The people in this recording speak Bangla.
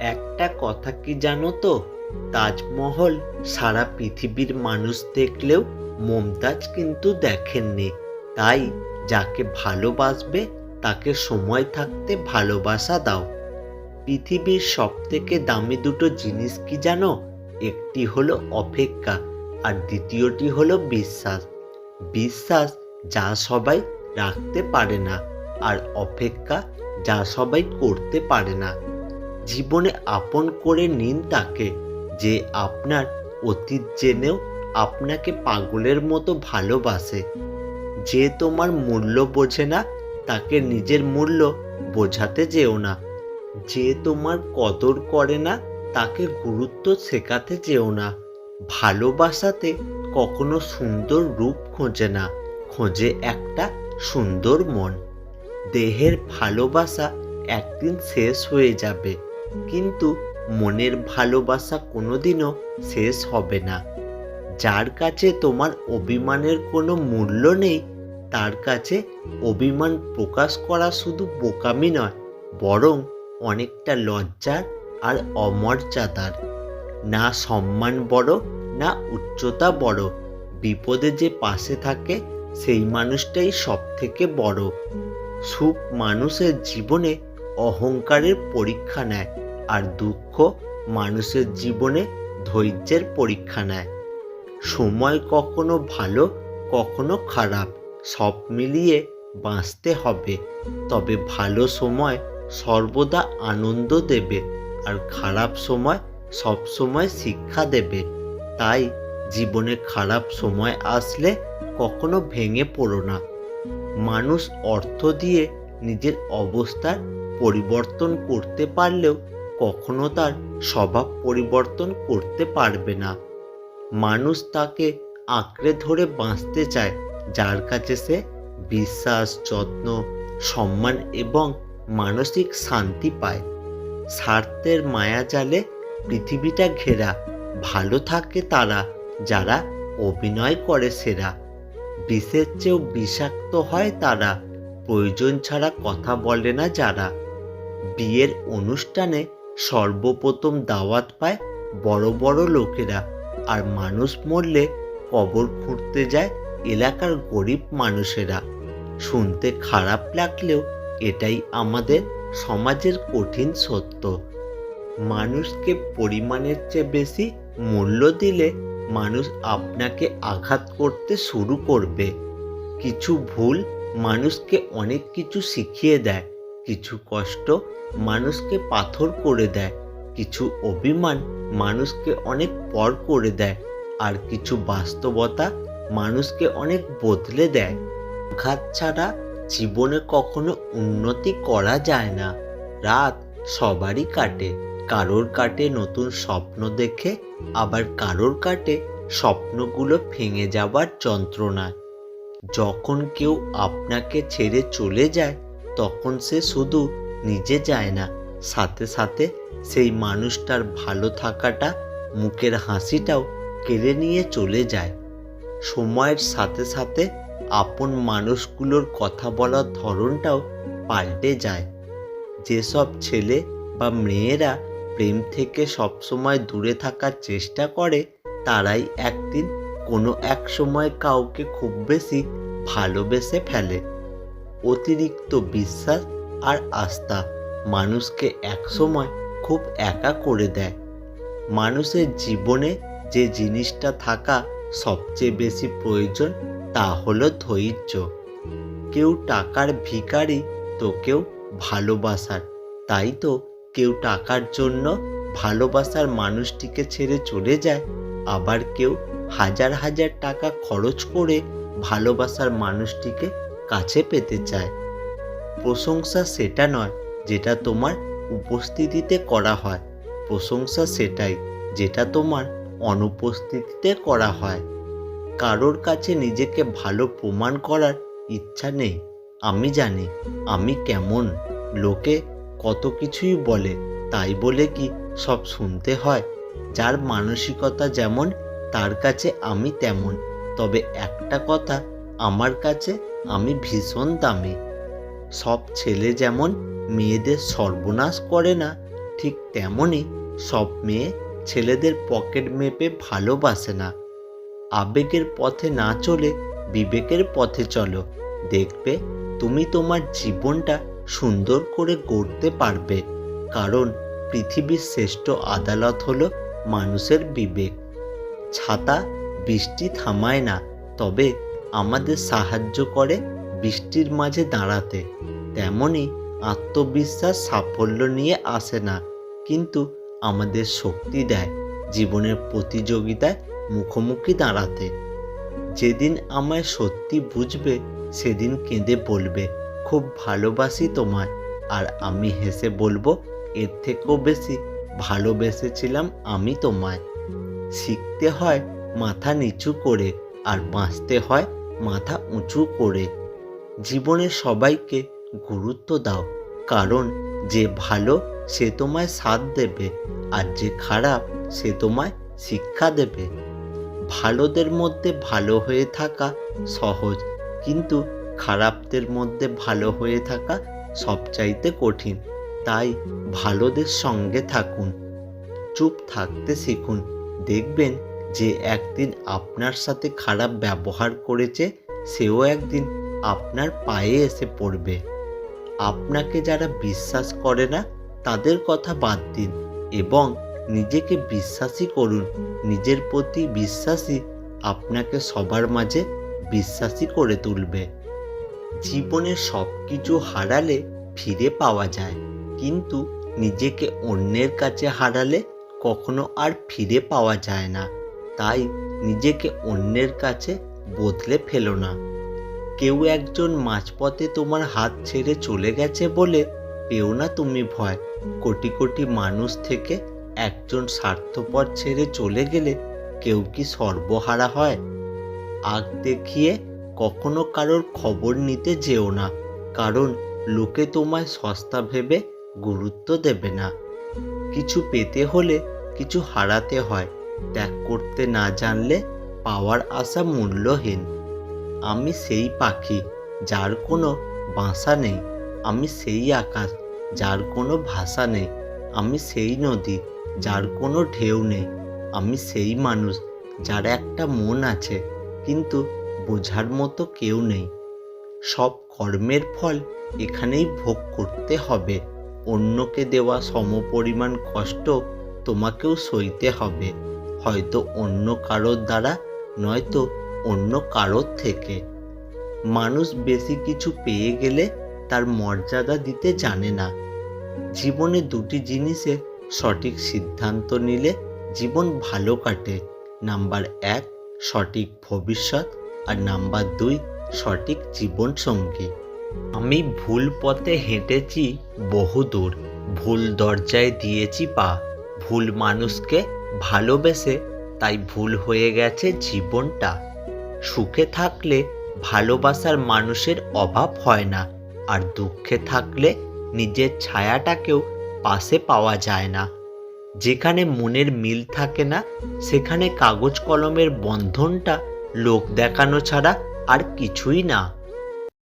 একটা কথা কি জানো তো? তাজমহল সারা পৃথিবীর মানুষ দেখলেও মমতাজ কিন্তু দেখেননি। তাই যাকে ভালোবাসবে, তাকে সময় থাকতে ভালোবাসা দাও। পৃথিবীর সব থেকে দামি দুটো জিনিস কি জানো? একটি হলো অপেক্ষা আর দ্বিতীয়টি হলো বিশ্বাস। বিশ্বাস যা সবাই রাখতে পারে না আর অপেক্ষা যা সবাই করতে পারে না। জীবনে আপন করে নিন তাকে, যে আপনার অতীত জেনেও আপনাকে পাগলের মতো ভালোবাসে। যে তোমার মূল্য বোঝে না, তাকে নিজের মূল্য বোঝাতে যেও না। যে তোমার কদর করে না, তাকে গুরুত্ব শেখাতে যেও না। ভালোবাসাতে কখনো সুন্দর রূপ খোঁজে না, খোঁজে একটা সুন্দর মন। দেহের ভালোবাসা একদিন শেষ হয়ে যাবে। কিন্তু মনের ভালোবাসা কোনোদিনও শেষ হবে না। যার কাছে তোমার অভিমানের কোনো মূল্য নেই, তার কাছে অভিমান প্রকাশ করা শুধু বোকামি নয়, বরং অনেকটা লজ্জার আর অমর্যাদার। না সম্মান বড়, না উচ্চতা বড়, বিপদে যে পাশে থাকে, সেই মানুষটাই সব থেকে বড়। সুখ মানুষের জীবনে অহংকারের পরীক্ষা নেয় আর দুঃখ মানুষের জীবনে ধৈর্যের পরীক্ষা নেয়। সময় কখনো ভালো, কখনো খারাপ, সব মিলিয়ে বাঁচতে হবে। তবে ভালো সময় সর্বদা আনন্দ দেবে আর খারাপ সময় সব সময় শিক্ষা দেবে। তাই জীবনে খারাপ সময় আসলে কখনো ভেঙে পড়ো না। মানুষ অর্থ দিয়ে নিজের অবস্থার পরিবর্তন করতে পারলেও কখনো তার স্বভাব পরিবর্তন করতে পারবে না। মানুষ তাকে আঁকড়ে ধরে বাঁচতে চায়, যার কাছে সে বিশ্বাস, যত্ন, সম্মান এবং মানসিক শান্তি পায়। স্বার্থের মায়াজালে পৃথিবীটা ঘেরা, ভালো থাকে তারা, যারা অভিনয় করে সেরা। বিষের চেয়েও বিষাক্ত হয় তারা, প্রয়োজন ছাড়া কথা বলে না যারা। বিয়ের অনুষ্ঠানে সর্বপ্রথম দাওয়াত পায় বড় বড় লোকেরা আর মানুষ মরলে কবর খুঁড়তে যায় এলাকার গরিব মানুষেরা। শুনতে খারাপ লাগলেও এটাই আমাদের সমাজের কঠিন সত্য। মানুষকে পরিমাণের চেয়ে বেশি মূল্য দিলে মানুষ আপনাকে আঘাত করতে শুরু করবে। কিছু ভুল মানুষকে অনেক কিছু শিখিয়ে দেয়। কিছু কষ্ট মানুষকে পাথর করে দেয়, কিছু অভিমান মানুষকে অনেক পর করে দেয়, আর কিছু বাস্তবতা মানুষকে অনেক বদলে দেয়। আঘাত ছাড়া জীবনে কখনো উন্নতি করা যায় না। রাত সবারই কাটে, কারোর কাটে নতুন স্বপ্ন দেখে, আবার কারোর কাটে স্বপ্নগুলো ভেঙে যাবার যন্ত্রণায়। যখন কেউ আপনাকে ছেড়ে চলে যায় তখন সে শুধু নিজে যায় না, সাথে সাথে সেই মানুষটার ভালো থাকাটা, মুখের হাসিটাও কেড়ে নিয়ে চলে যায়। সময়ের সাথে সাথে আপন মানুষগুলোর কথা বলার ধরনটাও পাল্টে যায়। যেসব ছেলে বা মেয়েরা প্রেম থেকে সবসময় দূরে থাকার চেষ্টা করে, তারাই একদিন কোনো এক সময় কাউকে খুব বেশি ভালোবেসে ফেলে। অতিরিক্ত বিশ্বাস আর আস্থা মানুষকে একসময় খুব একা করে দেয়। মানুষের জীবনে যে জিনিসটা থাকা সবচেয়ে বেশি প্রয়োজন তা হলো ধৈর্য। কেউ টাকার ভিখারি তো কেউ ভালোবাসার। তাই তো কেউ টাকার জন্য ভালোবাসার মানুষটিকে ছেড়ে চলে যায়। আবার কেউ হাজার হাজার টাকা খরচ করে ভালোবাসার মানুষটিকে কাছে পেতে চায়। প্রশংসা সেটা নয় যেটা তোমার উপস্থিতিতে করা হয়। প্রশংসা সেটাই যেটা তোমার অনুপস্থিতিতে করা হয়। কারোর কাছে নিজেকে ভালো প্রমাণ করার ইচ্ছা নেই। আমি জানি আমি কেমন। লোকে কত কিছুই বলে, তাই বলে কি সব শুনতে হয়। যার মানসিকতা যেমন, তার কাছে আমি তেমন। তবে একটা কথা আমার কাছে আমি ভীষণ দামি। সব ছেলে যেমন মেয়েদের সর্বনাশ করে না, ঠিক তেমনই সব মেয়ে ছেলেদের পকেট মেপে ভালোবাসে না। আবেগের পথে না চলে বিবেকের পথে চলো। দেখবে তুমি তোমার জীবনটা সুন্দর করে গড়তে পারবে। কারণ পৃথিবীর শ্রেষ্ঠ আদালত হলো মানুষের বিবেক। ছাতা বৃষ্টি থামায় না, তবে আমাদের সাহায্য করে বৃষ্টির মাঝে দাঁড়াতে। তেমনি আত্মবিশ্বাস, সাফল্য নিয়ে আসে না, কিন্তু আমাদের শক্তি দেয় জীবনের প্রতিযোগিতায় মুখোমুখি দাঁড়াতে। যেদিন আমায় সত্যি বুঝবে, সেদিন কেঁদে বলবে, খুব ভালোবাসি তোমায়। আর আমি হেসে বলব, এর থেকেও বেশি ভালোবেসেছিলাম আমি তোমায়। শিখতে হয় মাথা নিচু করে, আর বাঁচতে হয় মাথা উঁচু করে। জীবনে সবাইকে গুরুত্ব দাও, কারণ যে ভালো সে তোমায় সাথ দেবে আর যে খারাপ সে তোমায় শিক্ষা দেবে। ভালোদের মধ্যে ভালো হয়ে থাকা সহজ, কিন্তু খারাপদের মধ্যে ভালো হয়ে থাকা সবচাইতে কঠিন। তাই ভালোদের সঙ্গে থাকুন, চুপ থাকতে শিখুন। দেখবেন যে একদিন আপনার সাথে খারাপ ব্যবহার করেছে, সেও একদিন আপনার পায়ে এসে পড়বে। আপনাকে যারা বিশ্বাস করে না, তাদের কথা বাদ দিন এবং নিজেকে বিশ্বাসী করুন। নিজের প্রতি বিশ্বাসী আপনাকে সবার মাঝে বিশ্বাসী করে তুলবে। জীবনে সব কিছু হারালে ফিরে পাওয়া যায়, কিন্তু নিজেকে অন্যের কাছে হারালে কখনো আর ফিরে পাওয়া যায় না। তাই নিজেকে অন্যের কাছে বদলে ফেলো না। কেউ একজন মাঝপথে তোমার হাত ছেড়ে চলে গেছে বলে পেও না তুমি ভয়। কোটি কোটি মানুষ থেকে একজন স্বার্থপর ছেড়ে চলে গেলে কেউ কি সর্বহারা হয়? আগ দেখিয়ে কখনো কারোর খবর নিতে যেও না, কারণ লোকে তোমায় সস্তা ভেবে গুরুত্ব দেবে না। কিছু পেতে হলে কিছু হারাতে হয় ত্যাগ করতে না জানলে পাওয়ার আশা মূল্যহীন। আমি সেই পাখি যার কোনো বাসা নেই। আমি সেই আকাশ যার কোনো ভাষা নেই। আমি সেই নদী যার কোনো ঢেউ নেই। আমি সেই মানুষ যার একটা মন আছে, কিন্তু বোঝার মতো কেউ নেই। সব কর্মের ফল এখানেই ভোগ করতে হবে। অন্যকে দেওয়া সমপরিমাণ কষ্ট তোমাকেও সইতে হবে। হয়তো অন্য কারোর দ্বারা, নয়তো অন্য কারোর থেকে। মানুষ বেশি কিছু পেয়ে গেলে তার মর্যাদা দিতে জানে না। জীবনে দুটি জিনিসে সঠিক সিদ্ধান্ত নিলে জীবন ভালো কাটে। নাম্বার এক, সঠিক ভবিষ্যৎ, আর নাম্বার দুই, সঠিক জীবন সঙ্গী আমি ভুল পথে হেঁটেছি বহুদূর, ভুল দরজায় দিয়েছি পা। ভুল মানুষকে ভালোবেসে তাই ভুল হয়ে গেছে জীবনটা। সুখে থাকলে ভালোবাসার মানুষের অভাব হয় না, আর দুঃখে থাকলে নিজের ছায়াটাকেও পাশে পাওয়া যায় না। যেখানে মনের মিল থাকে না, সেখানে কাগজ কলমের বন্ধনটা লোক দেখানো ছাড়া আর কিছুই না।